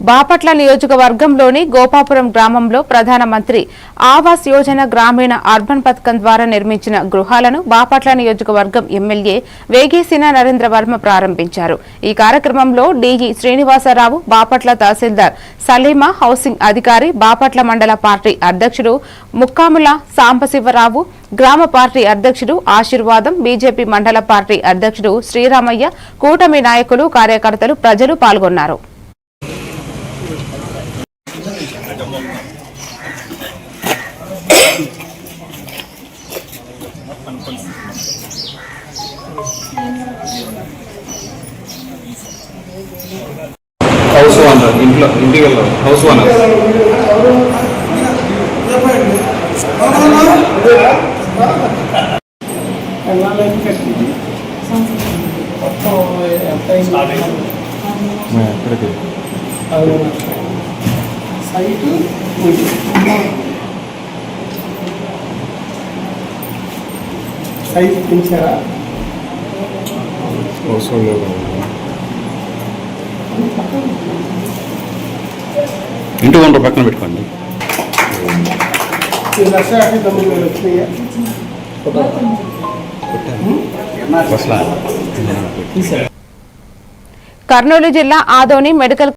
బాపట్ల నియోజకవర్గంలోని గోపాపురం గ్రామంలో ప్రధానమంత్రి ఆవాస్ యోజన గ్రామీణ అర్బన్ పథకం ద్వారా నిర్మించిన గృహాలను బాపట్ల నియోజకవర్గం ఎమ్మెల్యే వేగేసిన నరేంద్ర వర్మ ప్రారంభించారు. ఈ కార్యక్రమంలో డీఈ శ్రీనివాసరావు బాపట్ల తహసీల్దార్ సలీమా హౌసింగ్ అధికారి బాపట్ల మండల పార్టీ అధ్యక్షుడు ముక్కాముల సాంబశివరావు గ్రామ పార్టీ అధ్యక్షుడు ఆశీర్వాదం బీజేపీ మండల పార్టీ అధ్యక్షుడు శ్రీరామయ్య కూటమి నాయకులు కార్యకర్తలు ప్రజలు పాల్గొన్నారు. హౌస్ ఓనర్ ఇంట్లో ఇంటికి వెళ్ళాం హౌస్ ఓనర్. ఎన్నాళ్ళైంది పెంచారా అవసరం లేదు. ఇంటి ఓనర్ పక్కన పెట్టుకోండి. తొమ్మిది వేలు వచ్చినాయా? కర్నూలు జిల్లా ఆదోని మెడికల్